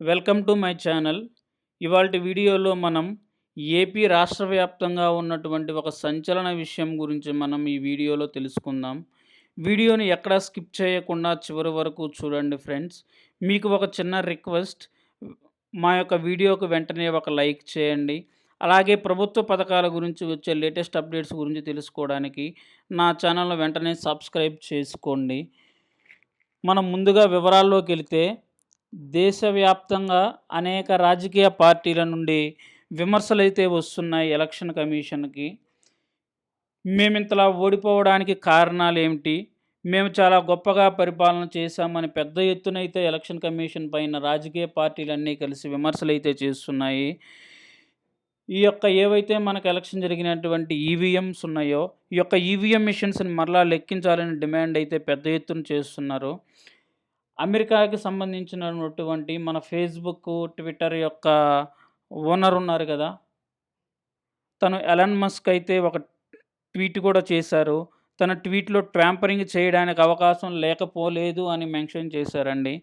Welcome to my channel. ఇవాళ వీడియోలో మనం ఏపీ రాష్ట్ర వ్యాప్తంగా ఉన్నటువంటి ఒక సంచలన విషయం గురించి మనం ఈ వీడియోలో తెలుసుకుందాం. వీడియోని ఎక్కడా స్కిప్ చేయకుండా చివరి వరకు చూడండి ఫ్రెండ్స్. మీకు ఒక చిన్న రిక్వెస్ట్ మా యొక్క వీడియోకు వెంటనే ఒక లైక్ చేయండి. అలాగే ప్రభుత్వ పథకాల గురించి వచ్చే లేటెస్ట్ అప్డేట్స్ గురించి తెలుసుకోవడానికి నా ఛానల్ను వెంటనే సబ్స్క్రైబ్ చేసుకోండి. మనం ముందుగా వివరాల్లోకి వెళితే దేశవ్యాప్తంగా అనేక రాజకీయ పార్టీల నుండి విమర్శలు అయితే వస్తున్నాయి ఎలక్షన్ కమిషన్కి. మేము ఇంతలా ఓడిపోవడానికి కారణాలు ఏమిటి మేము చాలా గొప్పగా పరిపాలన చేశామని పెద్ద ఎత్తున అయితే ఎలక్షన్ కమిషన్ పైన రాజకీయ పార్టీలన్నీ కలిసి విమర్శలు అయితే చేస్తున్నాయి. ఈ యొక్క ఏవైతే మనకు ఎలక్షన్ జరిగినటువంటి ఈవీఎంస్ ఉన్నాయో ఈ యొక్క ఈవీఎం మిషన్స్ని మరలా లెక్కించాలని డిమాండ్ అయితే పెద్ద ఎత్తున చేస్తున్నారు. అమెరికాకి సంబంధించినటువంటి మన ఫేస్బుక్ ట్విట్టర్ యొక్క ఓనర్ ఉన్నారు కదా? తను ఎలన్ మస్క్ అయితే ఒక ట్వీట్ కూడా చేశారు. తన ట్వీట్లో ట్రాంపరింగ్ చేయడానికి అవకాశం లేకపోలేదు అని మెన్షన్ చేశారండి.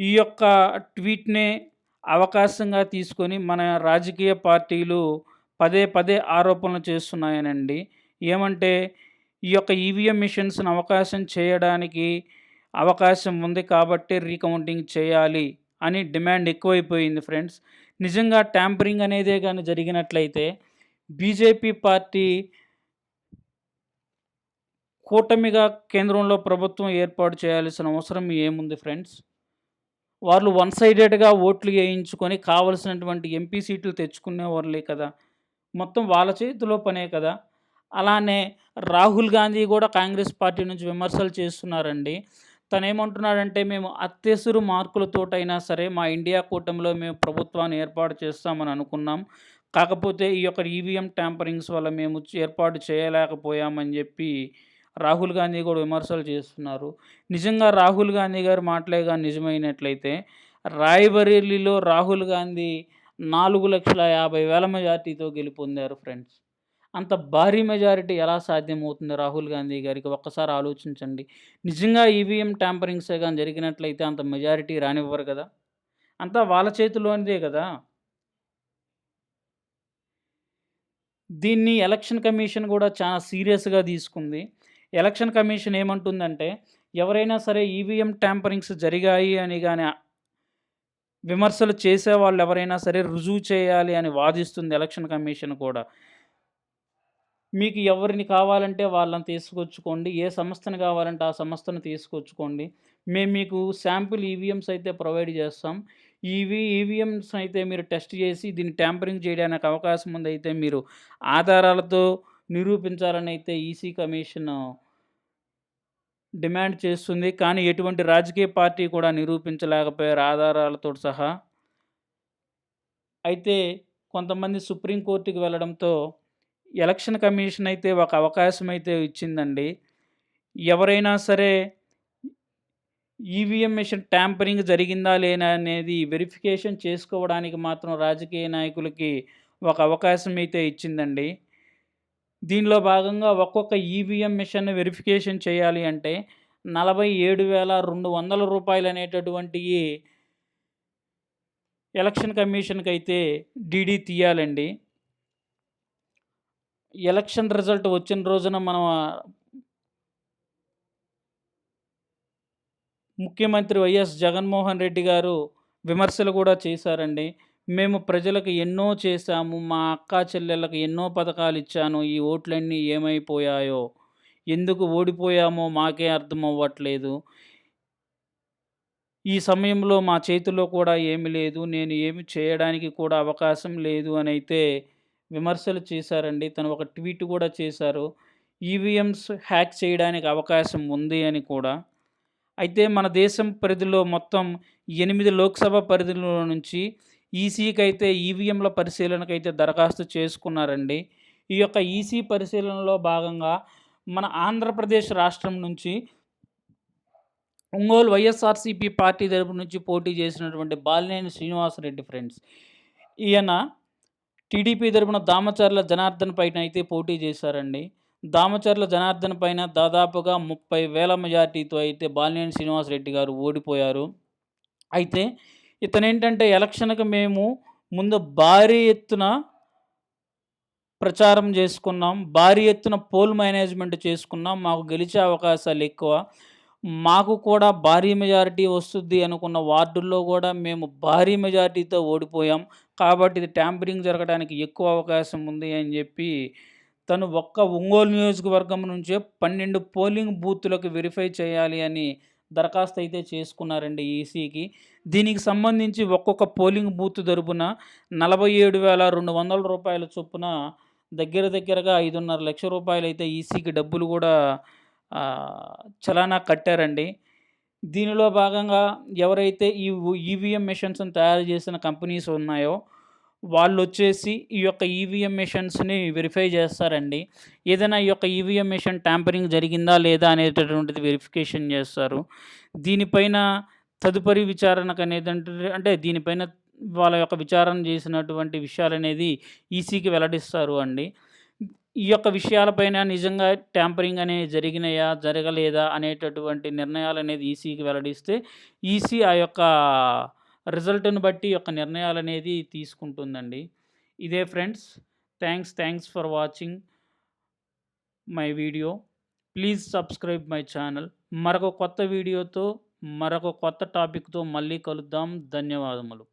ఈ యొక్క ట్వీట్నే అవకాశంగా తీసుకొని మన రాజకీయ పార్టీలు పదే పదే ఆరోపణలు చేస్తున్నాయనండి. ఏమంటే ఈ యొక్క ఈవీఎం మిషన్స్ని అవకాశం చేయడానికి అవకాశం ఉంది కాబట్టి రీకౌంటింగ్ చేయాలి అని డిమాండ్ ఎక్కువైపోయింది ఫ్రెండ్స్. నిజంగా ట్యాంపరింగ్ అనేదే కానీ జరిగినట్లయితే బీజేపీ పార్టీ కూటమిగా కేంద్రంలో ప్రభుత్వం ఏర్పాటు చేయాల్సిన అవసరం ఏముంది ఫ్రెండ్స్? వాళ్ళు వన్ సైడెడ్గా ఓట్లు వేయించుకొని కావలసినటువంటి ఎంపీ సీట్లు తెచ్చుకునేవారులే కదా. మొత్తం వాళ్ళ చేతిలో పనే కదా. అలానే రాహుల్ గాంధీ కూడా కాంగ్రెస్ పార్టీ నుంచి విమర్శలు చేస్తున్నారండి. తను ఏమంటున్నాడంటే మేము అత్యసురు మార్కులతోటైనా సరే మా ఇండియా కూటమిలో మేము ప్రభుత్వాన్ని ఏర్పాటు చేస్తామని అనుకున్నాం. కాకపోతే ఈ యొక్క ఈవీఎం ట్యాంపరింగ్స్ వల్ల మేము ఏర్పాటు చేయలేకపోయామని చెప్పి రాహుల్ గాంధీ కూడా విమర్శలు చేస్తున్నారు. నిజంగా రాహుల్ గాంధీ గారు మాటలే కానీ నిజమైనట్లయితే రాయ్బరేలీలో రాహుల్ గాంధీ నాలుగు లక్షల యాభై వేల మెజార్టీతో గెలుపొందారు ఫ్రెండ్స్. అంత భారీ మెజారిటీ ఎలా సాధ్యమవుతుంది రాహుల్ గాంధీ గారికి? ఒక్కసారి ఆలోచించండి. నిజంగా ఈవీఎం ట్యాంపరింగ్సే కానీ జరిగినట్లయితే అంత మెజారిటీ రానివ్వరు కదా? అంతా వాళ్ళ చేతిలోనిదే కదా? దీన్ని ఎలక్షన్ కమిషన్ కూడా చాలా సీరియస్గా తీసుకుంది. ఎలక్షన్ కమిషన్ ఏమంటుందంటే ఎవరైనా సరే ఈవీఎం ట్యాంపరింగ్స్ జరిగాయి అని కానీ విమర్శలు చేసే వాళ్ళు ఎవరైనా సరే రుజువు చేయాలి అని వాదిస్తుంది ఎలక్షన్ కమిషన్ కూడా. మీకు ఎవరిని కావాలంటే వాళ్ళని తీసుకొచ్చుకోండి ఏ సంస్థను కావాలంటే ఆ సంస్థను తీసుకొచ్చుకోండి. మేము మీకు శాంపుల్ ఈవీఎంస్ అయితే ప్రొవైడ్ చేస్తాం. ఈవీ ఈవీఎంస్ అయితే మీరు టెస్ట్ చేసి దీన్ని ట్యాంపరింగ్ చేయడానికి అవకాశం ఉంది అయితే మీరు ఆధారాలతో నిరూపించాలని అయితే ఈసీ కమిషన్ డిమాండ్ చేస్తుంది. కానీ ఎటువంటి రాజకీయ పార్టీ కూడా నిరూపించలేకపోయారు ఆధారాలతో సహా. అయితే కొంతమంది సుప్రీంకోర్టుకి వెళ్ళడంతో ఎలక్షన్ కమిషన్ అయితే ఒక అవకాశం అయితే ఇచ్చిందండి. ఎవరైనా సరే ఈవీఎం మిషన్ ట్యాంపరింగ్ జరిగిందా లేనా అనేది వెరిఫికేషన్ చేసుకోవడానికి మాత్రం రాజకీయ నాయకులకి ఒక అవకాశం అయితే ఇచ్చిందండి. దీనిలో భాగంగా ఒక్కొక్క ఈవీఎం మిషన్ వెరిఫికేషన్ చేయాలి అంటే నలభై ఏడు వేల రెండు వందల రూపాయలు అనేటటువంటి ఎలక్షన్ కమిషన్కి అయితే డీడీ తీయాలండి. ఎలక్షన్ రిజల్ట్ వచ్చిన రోజున మనం ముఖ్యమంత్రి వైఎస్ జగన్మోహన్ రెడ్డి గారు విమర్శలు కూడా చేశారండి. మేము ప్రజలకు ఎన్నో చేశాము మా అక్క చెల్లెళ్ళకి ఎన్నో పథకాలు ఇచ్చాను ఈ ఓట్లన్నీ ఏమైపోయాయో ఎందుకు ఓడిపోయామో మాకే అర్థం అవ్వట్లేదు ఈ సమయంలో మా చేతిలో కూడా ఏమి లేదు నేను ఏమి చేయడానికి కూడా అవకాశం లేదు అని అయితే విమర్శలు చేశారండి. తను ఒక ట్వీట్ కూడా చేశారు. ఈవీఎంస్ హ్యాక్ చేయడానికి అవకాశం ఉంది అని కూడా. అయితే మన దేశం పరిధిలో మొత్తం ఎనిమిది లోక్సభ పరిధిలో నుంచి ఈసీకి అయితే ఈవీఎంల పరిశీలనకైతే దరఖాస్తు చేసుకున్నారండి. ఈ యొక్క ఈసీ పరిశీలనలో భాగంగా మన ఆంధ్రప్రదేశ్ రాష్ట్రం నుంచి ఒంగోలు వైఎస్ఆర్సీపీ పార్టీ తరపు నుంచి పోటీ చేసినటువంటి బాలినేని శ్రీనివాసరెడ్డి ఫ్రెండ్స్. ఈయన టీడీపీ తరపున దామచర్ల జనార్దన్ పైన అయితే పోటీ చేశారండి దామచర్ల జనార్దన్ పైన దాదాపుగా ముప్పై వేల మెజార్టీతో అయితే బాలినేని శ్రీనివాసరెడ్డి గారు ఓడిపోయారు అయితే ఇతనేంటంటే ఎలక్షన్‌కి మేము ముందు భారీ ఎత్తున ప్రచారం చేసుకున్నాం. భారీ ఎత్తున పోల్ మేనేజ్‌మెంట్ చేసుకున్నాం. మాకు గెలిచే అవకాశాలు ఎక్కువ. మాకు కూడా భారీ మెజారిటీ వస్తుంది అనుకున్న వార్డుల్లో కూడా మేము భారీ మెజారిటీతో ఓడిపోయాం. కాబట్టి ఇది ట్యాంపరింగ్ జరగడానికి ఎక్కువ అవకాశం ఉంది అని చెప్పి తను ఒక్క ఒంగోలు నియోజకవర్గం నుంచే 12 పోలింగ్ బూత్లకు వెరిఫై చేయాలి అని దరఖాస్తు అయితే చేసుకున్నారండి ఈసీకి. దీనికి సంబంధించి ఒక్కొక్క పోలింగ్ బూత్ తరపున నలభై ఏడు వేల రెండు వందల రూపాయల చొప్పున దగ్గర దగ్గరగా ఐదున్నర లక్ష రూపాయలు అయితే ఈసీకి డబ్బులు కూడా చలానా కట్టారండి. దీనిలో భాగంగా ఎవరైతే ఈ ఈవీఎం మెషిన్స్‌ని తయారు చేసిన కంపెనీస్ ఉన్నాయో వాళ్ళు వచ్చేసి ఈ యొక్క ఈవీఎం మిషన్స్ని వెరిఫై చేస్తారండి. ఏదైనా ఈ యొక్క ఈవీఎం మిషన్ ట్యాంపరింగ్ జరిగిందా లేదా అనేటటువంటిది వెరిఫికేషన్ చేస్తారు. దీనిపైన తదుపరి విచారణకు అనేది అంటే దీనిపైన వాళ్ళ యొక్క విచారణ చేసినటువంటి విషయాలు అనేది ఈసీకి వెల్లడిస్తారు అండి. ఈ యొక్క విషయాలపైన నిజంగా ట్యాంపరింగ్ అనేది జరిగినాయా? జరగలేదా? అనేటటువంటి నిర్ణయాలు అనేది ఈసీకి వెల్లడిస్తే ఈసీ ఆ యొక్క రిజల్ట్‌ని బట్టి యొక్క నిర్ణయాలు అనేది తీసుకుంటుందండి. ఇదే friends. Thanks thanks for watching my video. Please subscribe my channel. మరొక కొత్త వీడియోతో, మరొక కొత్త టాపిక్‌తో మళ్ళీ కలుద్దాం. ధన్యవాదములు.